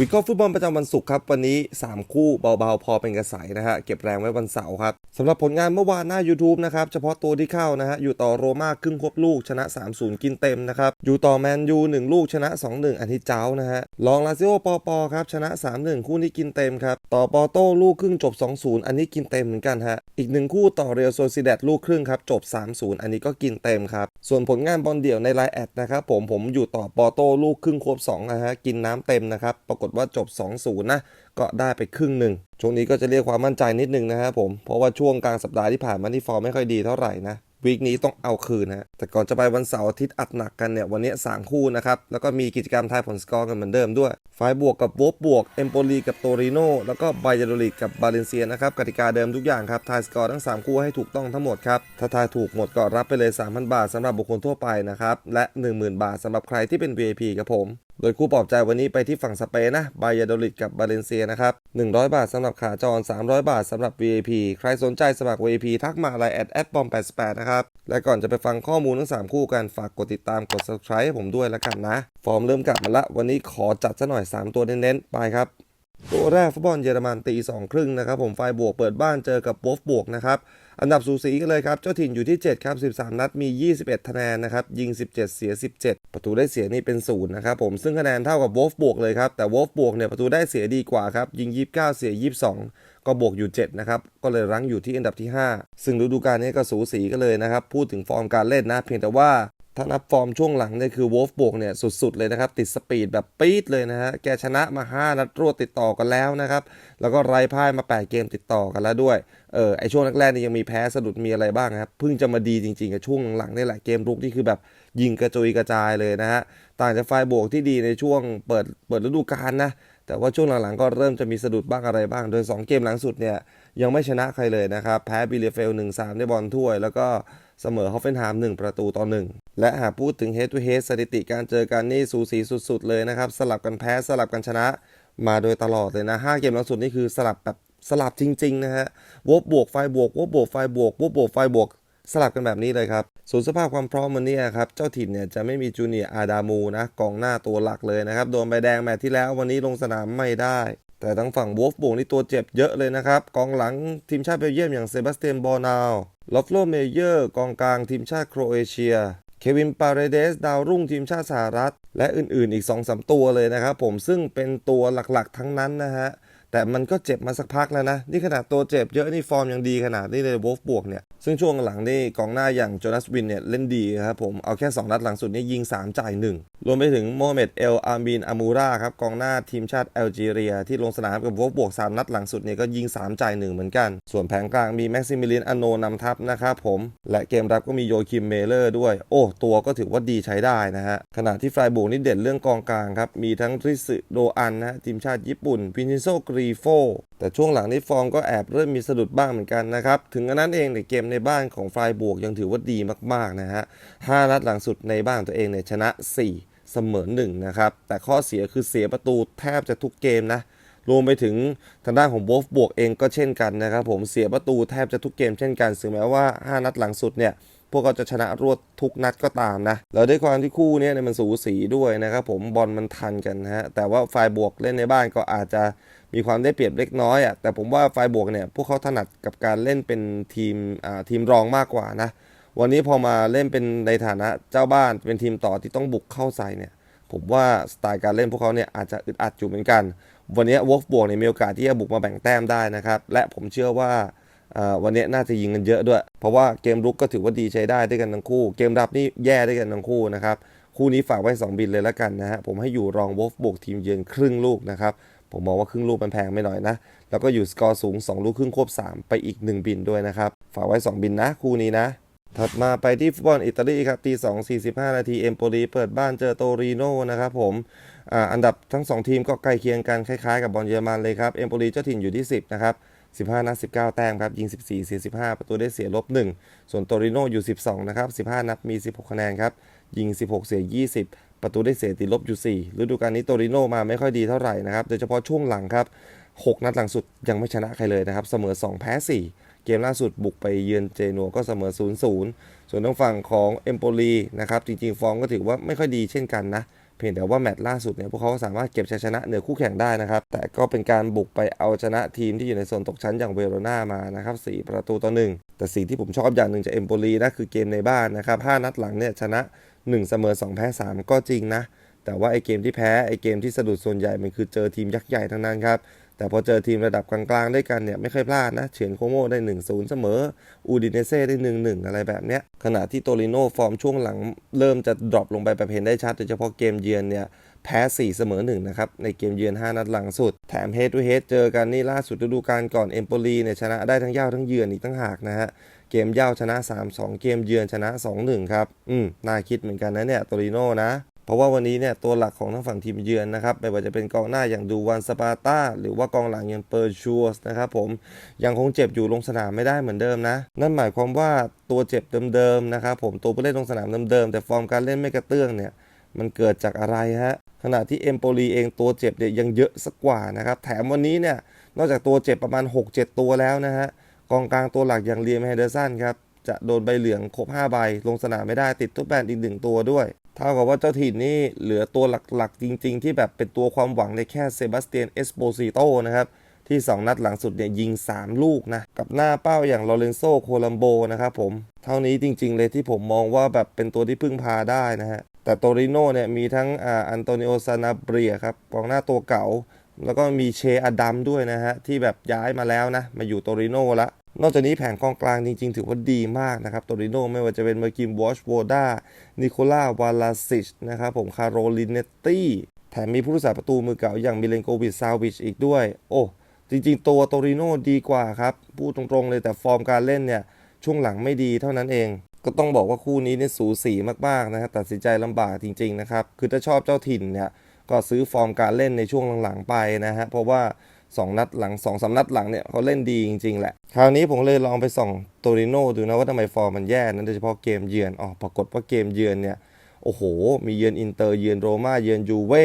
วิเคราะห์ฟุตบอลประจำวันศุกร์ครับ วันนี้ 3 คู่เบาๆ พอเป็นกระแสนะฮะ เก็บแรงไว้วันเสาร์ครับสำหรับผลงานเมื่อวานหน้า YouTube นะครับ เฉพาะตัวที่เข้านะฮะ อยู่ต่อโรม่าครึ่งควบลูกชนะ 3-0 กินเต็มนะครับ อยู่ต่อแมนยู 1 ลูกชนะ 2-1 อันที่เจ้านะฮะลองลาซิโอปอปอครับ ชนะ 3-1 คู่นี้กินเต็มครับ ต่อปอโต้ลูกครึ่งจบ 2-0 อันนี้กินเต็มเหมือนกันฮะอีกหนึ่งคู่ต่อเรียวโซซิเดตลูกครึ่งครับจบ 3-0 อันนี้ก็กินเต็มครับส่วนผลงานบอลเดี่ยวในไลน์แอดนะครับผมผมอยู่ต่อปอโต้ลูกครึ่งควบ2นะฮะกินน้ำเต็มนะครับปรากฏว่าจบ 2-0 นะ ก็ได้ไปครึ่งหนึ่ง ช่วงนี้ก็จะเรียกความมั่นใจนิดนึงนะครับผม เพราะว่าช่วงกลางสัปดาห์ที่ผ่านมาที่ฟอร์มไม่ค่อยดีเท่าไหร่นะ วีคนี้ต้องเอาคืนนะแต่ก่อนจะไปวันเสาร์อาทิตย์อัดหนักกันเนี่ยวันนี้สามคู่นะครับแล้วก็มีกิจกรรมทายผลสกอร์กันเหมือนเดิมด้วยไฟบวกกับโวบบวกเอมโปลีกับโตริโนแล้วก็ไบยาโดลิกกับบาเลนเซียนะครับกติกาเดิมทุกอย่างครับทายสกอร์ทั้ง 3 คู่ให้ถูกต้องทั้งหมดครับถ้าทายถูกหมดก็รับไปเลย 3,000 บาทสำหรับบุคคลทั่วไปนะครับและ 10,000 บาทสำหรับใครที่เป็น VIP ครับผมโดยคู่ปลอบใจวันนี้ไปที่ฝั่งสเปนนะบายาโดลิดกับบาเลนเซียนะครับ 100 บาทสำหรับขาจร 300 บาทสำหรับ VIP ใครสนใจสมัคร VIP ทักมาไลน์แอดแอดบอม88นะครับและก่อนจะไปฟังข้อมูลทั้ง 3 คู่กันฝากกดติดตามกด subscribe ให้ผมด้วยแล้วกันนะ ฟอร์มเริ่มกลับมาละ วันนี้ขอจัดซะหน่อย 3 ตัวเน้นๆ ไปครับ ตัวแรกฟุตบอลเยอรมันตีสองครึ่งนะครับผมไฟบวกเปิดบ้านเจอกับวอฟบวกนะครับอันดับสูสีกันเลยครับ เจ้าถิ่นอยู่ที่ 7 ครับ 13 นัดมี 21คะแนนนะครับ ยิง 17 เสีย 17 ประตูได้เสียนี่เป็นศูนย์นะครับผม ซึ่งคะแนนเท่ากับวอฟบวกเลยครับ แต่วอฟบวกเนี่ยประตูได้เสียดีกว่าครับ ยิง 29 เสีย 22 ก็บวกอยู่ 7 นะครับ ก็เลยรั้งอยู่ที่อันดับที่ 5 ซึ่งฤดูกาลนี้ก็สูสีกันเลยนะครับ พูดถึงฟอร์มการเล่นนะ เพียงแต่ว่าถ้านับฟอร์มช่วงหลังเนี่ยคือวอฟบวกเนี่ยสุดๆเลยนะครับ ติดสปีดแบบปี๊ดเลยนะฮะ แกชนะมา 5 นัดรวดติดต่อกันแล้วนะครับ แล้วก็ไร้พ่ายมา 8 เกมติดต่อกันแล้วด้วย เออไอช่วงแรกๆนี่ยังมีแพ้สะดุดมีอะไรบ้างครับ เพิ่งจะมาดีจริงๆกับช่วงหลังๆนี่แหละเกมรุกที่คือแบบยิงกระจุยกระจายเลยนะฮะ ต่างจากไฟบวกที่ดีในช่วงเปิดเปิดฤดูกาลนะ แต่ว่าช่วงหลังๆก็เริ่มจะมีสะดุดบ้างอะไรบ้าง โดย 2 เกมหลังสุดเนี่ยยังไม่ชนะใครเลยนะครับ แพ้บิเลเฟล 1-3ในบอลถ้วย แล้วก็เสมอฮอฟเฟนไฮม์1ประตูต่อ 1 และหากพูดถึง head to head สถิติการเจอกันนี่สูสีสุดๆเลยนะครับ สลับกันแพ้สลับกันชนะมาโดยตลอดเลยนะ 5 เกมหลังสุดนี่คือสลับแบบสลับจริงๆนะฮะวบบวกไฟบวกวบบวกไฟบวกวบบวกไฟบวก สลับกันแบบนี้เลยครับส่วนสภาพความพร้อมวันนี้ครับเจ้าถิ่นเนี่ยจะไม่มีจูเนียร์อาดามูนะกองหน้าตัวหลักเลยนะครับโดนใบแดงแมตช์ที่แล้ววันนี้ลงสนามไม่ได้ แต่ทั้งฝั่งวอฟบวกนี่ตัวเจ็บเยอะเลยนะครับกองหลังทีมชาติเบลเยียมอย่างเซบาสเตียนบอร์นาวลอฟโลเมเยอร์กองกลางทีมชาติโครเอเชียเควินปาเรเดสดาวรุ่งทีมชาติสหรัฐ และอื่นๆอีก 2-3 ตัวเลยนะครับผมซึ่งเป็นตัวหลักๆทั้งนั้นนะฮะ แต่มันก็เจ็บมาสักพักแล้วนะ นี่ขนาดตัวเจ็บเยอะนี่ฟอร์มยังดีขนาดนี้เลยวอฟบวกเนี่ย ซึ่งช่วงหลังนี่กองหน้าอย่างโจนาสวินเนี่ยเล่นดีครับผม เอาแค่ 2 นัดหลังสุดนี่ยิง 3 จ่าย 1 รวมไปถึงโมเมดเอลอาร์บินอามูราครับกองหน้าทีมชาติแอลจีเรีย ที่ลงสนามกับวอฟบวก 3 นัดหลังสุดเนี่ยก็ยิง 3 จ่าย 1 เหมือนกัน ส่วนแผงกลางมีแม็กซิมิลีนอโนนำทัพนะครับผม และเกมรับก็มีโยคิมเมเลอร์ด้วย โอ้ตัวก็ถือว่าดีใช้ได้นะฮะ ขณะที่ฟรายบูกนี่เด่นเรื่องกองกลางครับ มีทั้งริสึโดอันนะทีมชาติญี่ปุ่นพินิโซกรีโฟแต่ช่วงหลังนี่ฟอร์มก็แอบเริ่มมีสะดุดบ้างเหมือนกันนะครับ ถึงกระนั้นเองในเกมในบ้านของฟรายบวกยังถือว่าดีมากๆนะฮะ5นัดหลังสุดในบ้านตัวเองเนี่ยชนะ 4 เสมอ1นะครับ แต่ข้อเสียคือเสียประตูแทบจะทุกเกมนะรวมไปถึงทางด้านของวอฟบวกเองก็เช่นกันนะครับผมเสียประตูแทบจะทุกเกมเช่นกันถึงแม้ว่า 5 นัดหลังสุดเนี่ย วกเขาจะชนะรวดทุกนัดก็ตามนะแล้วด้วยความที่คู่นี้เนี่ยมันสูสีด้วยนะครับผมบอลมันทันกันฮะแต่ว่าฝ่ายบวกเล่นในบ้านก็อาจจะมีความได้เปรียบเล็กน้อยอะแต่ผมว่าฝ่ายบวกเนี่ยพวกเขาถนัดกับการเล่นเป็นทีมอ่าทีมรองมากกว่านะวันนี้พอมาเล่นเป็นในฐานะเจ้าบ้านเป็นทีมต่อที่ต้องบุกเข้าใส่เนี่ยผมว่าสไตล์การเล่นพวกเขาเนี่ยอาจจะอึดอัดอยู่เหมือนกัน วันนี้วอล์ฟบวกเนี่ยมีโอกาสที่จะบุกมาแบ่งแต้มได้นะครับและผมเชื่อว่า วันนี้น่าจะยิงกันเยอะด้วย เพราะว่าเกมรุกก็ถือว่าดีใช้ได้ด้วยกันทั้งคู่ เกมรับนี่แย่ด้วยกันทั้งคู่นะครับคู่นี้ฝากไว้ 2 บินเลยล้วกันนะฮะผมให้อยู่รองวอฟบวกทีมเยือนครึ่งลูกนะครับผมมองว่าครึ่งลูกมันแพงไม่หน่อยนะ แล้วก็อยู่สกอร์สูง 2 ลูกครึ่งควบ 3 ไปอีก 1 บินด้วยนะครับ ฝากไว้ 2 บินนะคู่นี้นะ ถัดมาไปที่ฟุตบอลอิตาลีครับตี2 45 นาทีเอมโปลีเปิดบ้านเจอโตริโนนะครับผมอ่าอันดับทั้ง 2 ทีมก็ใกล้เคียงกันคล้ายๆกับบอลเยอรมันเลยครับเอมโปลีเจ้าถิ่นอยู่ที่ 10 นะครับ 15 นัด 19 แต้มครับยิง 14 เสีย 15 ประตูได้เสียลบ 1 ส่วนโตริโนอยู่ 12 นะครับ 15 นัดมี 16 คะแนนครับ ยิง 16 เสีย 20 ประตูได้เสียติดลบอยู่ 4 ฤดูกาลนี้โตริโนมาไม่ค่อยดีเท่าไหร่นะครับ โดยเฉพาะช่วงหลังครับ 6 นัดหลังสุดยังไม่ชนะใครเลยนะครับ เสมอ 2 แพ้ 4 เกมล่าสุดบุกไปเยือนเจนัวก็เสมอ 0-0 ส่วนทางฝั่งของเอมโปลีนะครับ จริงๆ ฟอร์มก็ถือว่าไม่ค่อยดีเช่นกันนะ เพียงแต่ว่าแมตช์ล่าสุดเนี่ยพวกเขาสามารถเก็บชัยชนะเหนือคู่แข่งได้นะครับ แต่ก็เป็นการบุกไปเอาชนะทีมที่อยู่ในโซนตกชั้นอย่างเวโรนามานะครับ4ประตูต่อหนึ่งแต่สิ่งที่ผมชอบอย่างหนึ่งจากเอมโปลีนะคือเกมในบ้านนะครับ5นัดหลังเนี่ยชนะ 1 เสมอ 2 แพ้ 3 ก็จริงนะ แต่ว่าไอเกมที่แพ้ไอเกมที่สะดุดส่วนใหญ่มันคือเจอทีมยักษ์ใหญ่ทั้งนั้นครับ แต่พอเจอทีมระดับกลางๆด้วยกันเนี่ยไม่เคยพลาดนะ เฉียนโคโมได้ 1-0 เสมอ อูดิเนเซ่ได้ 1-1 อะไรแบบเนี้ย ขณะที่โตริโน่ฟอร์มช่วงหลังเริ่มจะดรอปลงไปแบบเห็นได้ชัด โดยเฉพาะเกมเยือนเนี่ยแพ้ 4 เสมอ 1 นะครับ ในเกมเยือน 5 นัดหลังสุด แถมเฮด o ูเฮดเจอกันนี่ล่าสุดฤดูกาลก่อนเอมโปลีเนี่ยชนะได้ทั้งเย่าทั้งเยือนอีกตั้งหากนะฮะเกมเย่าชนะ 3-2 เกมเยือนชนะ 2-1 ครับ อืม น่าคิดเหมือนกันนะเนี่ยโตริโน่นะ เพราะว่าวันนี้เนี่ยตัวหลักของทั้งฝั่งทีมเยือนนะครับไม่ว่าจะเป็นกองหน้าอย่างดูวันสปาร์ตาหรือว่ากองหลังอย่างเปอร์ชัวสนะครับผมยังคงเจ็บอยู่ลงสนามไม่ได้เหมือนเดิมนะ นั่นหมายความว่าตัวเจ็บเดิมๆนะครับผมตัวผู้เล่นลงสนามเดิมๆแต่ฟอร์มการเล่นไม่กระเตื้องเนี่ยมันเกิดจากอะไรฮะขณะที่เอมโปลีเองตัวเจ็บเนี่ยยังเยอะสักกว่านะครับแถมวันนี้เนี่ยนอกจากตัวเจ็บประมาณ 6-7 ตัวแล้วนะฮะกองกลางตัวหลักอย่างเลียมเฮเดอร์สันครับจะโดนใบเหลืองครบ 5 ใบ ลงสนามไม่ได้ติดทุบแบนอีกหนึ่งตัวด้วย เท่ากับว่าเจ้าถิ่นนี่เหลือตัวหลักๆ จริง ๆ ที่แบบเป็นตัวความหวังในแค่เซบาสเตียนเอสโปซิโตนะครับที่ 2 นัดหลังสุดเนี่ยยิง 3 ลูกนะ กับหน้าเป้าอย่างลอเรนโซโคลัมโบนะครับผม เท่านี้จริง ๆ เลยที่ผมมองว่าแบบเป็นตัวที่พึ่งพาได้นะฮะ แต่โตริโน่เนี่ยมีทั้งอ,อันโตนิโอซานาเบียครับกองหน้าตัวเก่า แล้วก็มีเชอดัมด้วยนะฮะ ที่แบบย้ายมาแล้วนะ มาอยู่โตริโน่ละ นอกจากนี้แผงกองกลางจริง ๆ ถือว่าดีมากนะครับโตริโนไม่ว่าจะเป็นเมอร์กิมวอชโวดานิโคล่าวาลาซิชนะครับผมคาโรลินเนตตี้แถมมีผู้รักษาประตูมือเก่าอย่างมิเลนโกวิชซาวิชอีกด้วย โอ้จริง ๆ ตัวโตริโนดีกว่าครับพูดตรงๆเลยแต่ฟอร์มการเล่นเนี่ยช่วงหลังไม่ดีเท่านั้นเอง ก็ต้องบอกว่าคู่นี้เนี่ยสูสีมากๆนะครับตัดสินใจลำบากจริง ๆ นะครับ คือถ้าชอบเจ้าถิ่นเนี่ยก็ซื้อฟอร์มการเล่นในช่วงหลังๆไปนะฮะเพราะว่า 2 นัดหลัง2อสนัดหลังเนี่ยเขาเล่นดีจริง ๆ แหละ คราวนี้ผมเลยลองไปส่องโตริโน่ดูนะว่าทำไมฟอร์มมันแย่นะโดยเฉพาะเกมเยือนอ๋อปรากฏว่าเกมเยือนเนี่ยโอ้โห มีเยือนอินเตอร์เยือนโรม่าเยือนยูเว่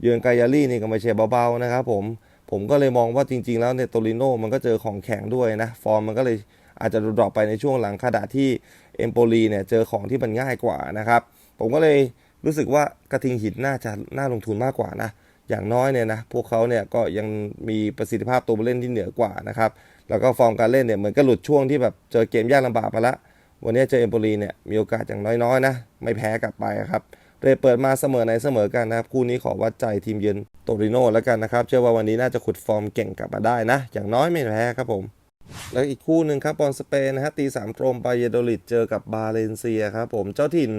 เยือนกายาลี่นี่ก็ไม่ใช่เบาๆนะครับผมผมก็เลยมองว่าจริง ๆ แล้วเนี่ยโตริโน่มันก็เจอของแข็งด้วยนะฟอร์มมันก็เลยอาจจะดรอปไปในช่วงหลังขณะที่เอมโปลีเนี่ยเจอของที่มันง่ายกว่านะครับผมก็เลยรู้สึกว่ากระทิงหินน่าจะน่าลงทุนมากกว่านะ อย่างน้อยเนี่ยนะพวกเขาเนี่ยก็ยังมีประสิทธิภาพตัวผู้เล่นที่เหนือกว่านะครับแล้วก็ฟอร์มการเล่นเนี่ยเหมือนก็หลุดช่วงที่แบบเจอเกมยากลำบากมาละวันนี้เจอเอมโปลีเนี่ยมีโอกาสอย่างน้อยๆนะไม่แพ้กลับไปครับเลยเปิดมาเสมอในเสมอกันนะครับคู่นี้ขอวัดใจทีมเยือนโตริโน่แล้วกันนะครับ เชื่อว่าวันนี้น่าจะขุดฟอร์มเก่งกลับมาได้นะ อย่างน้อยไม่แพ้ครับผม แล้วอีกคู่หนึ่งครับบอลสเปนนะฮะตีสามตรงบาเยโดลิดเจอกับบาเลนเซียครับผมเจ้าถิ่น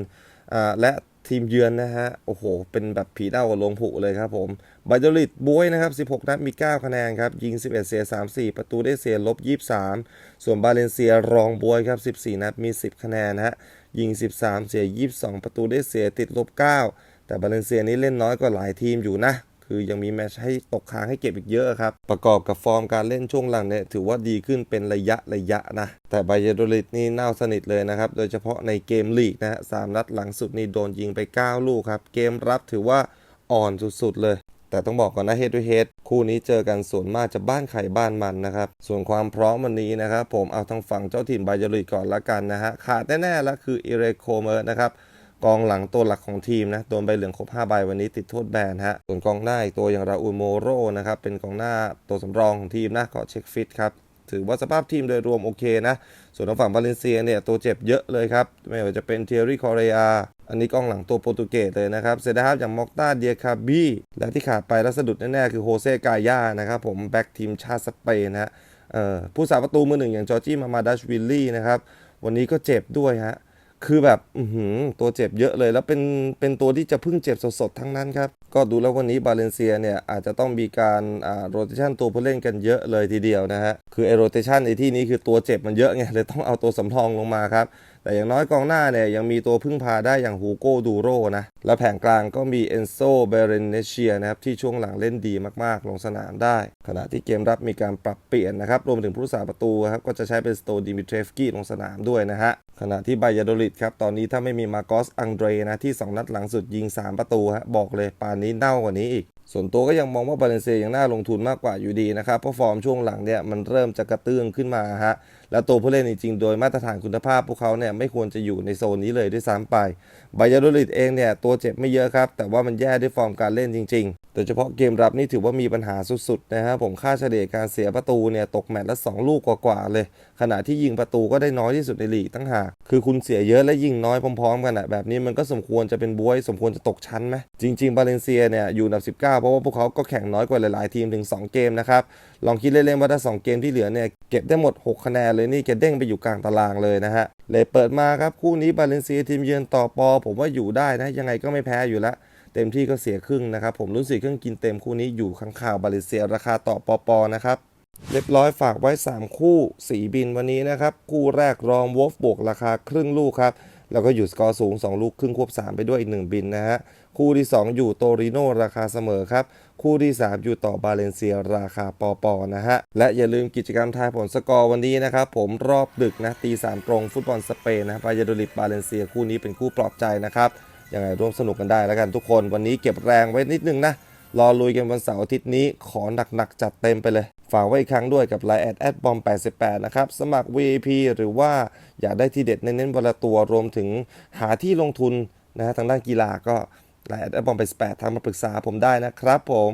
และ ทีมเยือนนะฮะ โอ้โห เป็นแบบผีเด้ากับลงผุเลยครับผมบาเยโดลิดบวยนะครับ 16 นัดมี 9 คะแนนครับ ยิง 11 เสีย 34 ประตูได้เสียลบ 23 ส่วนบาเลนเซียรองบวยครับ 14 นัดมี 10 คะแนนฮะ ยิง 13 เสีย 22 ประตูได้เสียติดลบ 9 แต่บาเลนเซียนี้เล่นน้อยกว่าหลายทีมอยู่นะ คือยังมีแมชให้ตกค้างให้เก็บอีกเยอะครับ ประกอบกับฟอร์มการเล่นช่วงหลังเนี่ยถือว่าดีขึ้นเป็นระยะระยะนะ แต่ไบเยโดลิดนี่เน่าสนิทเลยนะครับ โดยเฉพาะในเกมลีกนะฮะสามนัดหลังสุดนี่โดนยิงไป 9 ลูกครับ เกมรับถือว่าอ่อนสุดๆเลย แต่ต้องบอกก่อนนะเฮด o ูเฮดคู่นี้เจอกันส่วนมากจะบ้านไข่บ้านมันนะครับ ส่วนความพร้อมวันนี้นะครับผมเอาทางฝั่งเจ้าถิ่นบเยโดลิดก่อนละกันนะฮะขาดแน่ๆแล้วคืออิเรโคเมอร์นะครับ กองหลังตัวหลักของทีมนะโดนใบเหลืองครบ5ใบวันนี้ติดโทษแบนฮะส่วนกองหน้าอีกตัวอย่างราอูลโมโรนะครับเป็นกองหน้าตัวสำรองของทีมนะก็เช็คฟิตครับถือว่าสภาพทีมโดยรวมโอเคนะ ส่วนทางฝั่งบาเลนเซียเนี่ยตัวเจ็บเยอะเลยครับ ไม่ว่าจะเป็นเทียรี่คอเรียอันนี้กองหลังตัวโปรตุเกสเลยนะครับเซดาฮับอย่างมอกตาเดียคาบีและที่ขาดไปแล้วสะดุดแน่ๆคือโฮเซกายานะครับผมแบ็กทีมชาติสเปนนะฮะผู้สาประตูมือหนึ่งอย่างจอร์จี้มามาดัชวิลลี่นะครับวันนี้ก็เจ็บด้วยฮะ คือแบบอือหือตัวเจ็บเยอะเลย แล้วเป็นเป็นตัวที่จะพึ่งเจ็บสดๆทั้งนั้นครับ ก็ดูแล้ววันนี้บาเลนเซียเนี่ยอาจจะต้องมีการอ่าโรเตชันตัวผู้เล่นกันเยอะเลยทีเดียวนะฮะ คือไอโรเตชันในที่นี้คือตัวเจ็บมันเยอะไงเลยต้องเอาตัวสำรองลงมาครับ แต่อย่างน้อยกองหน้าเนี่ยยังมีตัวพึ่งพาได้อย่างฮูโก้ดูโรนะ และแผงกลางก็มีเอนโซเบเรนเนเชียนะครับที่ช่วงหลังเล่นดีมากๆ ลงสนามได้ ขณะที่เกมรับมีการปรับเปลี่ยนนะครับ รวมถึงผู้รักษาประตูครับก็จะใช้เป็นสโตดิมิเทรฟกี้ลงสนามด้วยนะฮะขณะที่ไบยาโดลิดครับ ตอนนี้ถ้าไม่มีมาโกสอังเดรนะที่ 2 นัดหลังสุดยิง 3 ประตูฮะบอกเลยป่านนี้เน่ากว่านี้อีกส่วนตัวก็ยังมองว่าบาเลนเซียยังน่าลงทุนมากกว่าอยู่ดีนะครับเพราะฟอร์มช่วงหลังเนี่ยมันเริ่มจะกระเตื้องขึ้นมาฮะ และตัวผู้เล่นจริงๆ โดยมาตรฐานคุณภาพพวกเขาเนี่ยไม่ควรจะอยู่ในโซนนี้เลยด้วยซ้ำไปบยาโดลิดเองเนี่ยตัวเจ็บไม่เยอะครับ แต่ว่ามันแย่ด้วยฟอร์มการเล่นจริงๆ โดยเฉพาะเกมรับนี่ถือว่ามีปัญหาสุดๆนะครับผมค่าเฉลี่ยการเสียประตูเนี่ยตกแมตช์ละ 2 ลูกกว่าๆเลย ขณะที่ยิงประตูก็ได้น้อยที่สุดในลีกตั้งหากคือคุณเสียเยอะและยิงน้อยพร้อมๆ กันอะแบบนี้มันก็สมควรจะเป็นบวย สมควรจะตกชั้นไหมจริงๆบาเลนเซียเนี่ยอยู่อันดับ 19 เพราะว่าพวกเขาก็แข่งน้อยกว่าหลายๆทีมถึง 2 เกมนะครับลองคิดเล่นๆว่าถ้า2เกมที่เหลือเนี่ยเก็บได้หมด 6 คะแนนเลยนี่แกเด้งไปอยู่กลางตารางเลยนะฮะเลยเปิดมาครับคู่นี้บาเลนเซียทีมเยือนต่อปอ ผมว่าอยู่ได้นะยังไงก็ไม่แพ้อยู่แล้วเต็มที่ก็เสียครึ่งนะครับผมรุ่นสี่ครึ่งกินเต็มคู่นี้อยู่ข้างข่าวบาเลนเซียราคาต่อปอปอนะครับเรียบร้อยฝากไว้ 3 คู่ 4 บินวันนี้นะครับ คู่แรกรองวอฟบวกราคาครึ่งลูกครับ แล้วก็อยู่สกอร์สูง 2 ลูกครึ่งควบ 3 ไปด้วยอีก 1 บินนะฮะ คู่ที่ 2 อยู่โตริโนราคาเสมอครับ คู่ที่ 3 อยู่ต่อบาเลนเซียราคาปอปอนะฮะ และอย่าลืมกิจกรรมทายผลสกอร์วันนี้นะครับ ผมรอบดึกนะตีสามตรงฟุตบอลสเปนนะบายาโดลิดบาเลนเซียคู่นี้เป็นคู่ปลอบใจนะครับยังไงร่วมสนุกกันได้แล้วกันทุกคน วันนี้เก็บแรงไว้นิดนึงนะรอลุยกันวันเสาร์อาทิตย์นี้ขอหนักๆจัดเต็มไปเลยฝากไว้อีกครั้งด้วยกับ Line แอดแอดบอม88 นะครับ สมัคร VIP หรือว่าอยากได้ที่เด็ดเน้นๆวันละตัวรวมถึงหาที่ลงทุนนะฮะทางด้านกีฬาก็ ไลน์แอดแอดบอม88ทางมาปรึกษาผมได้นะครับผม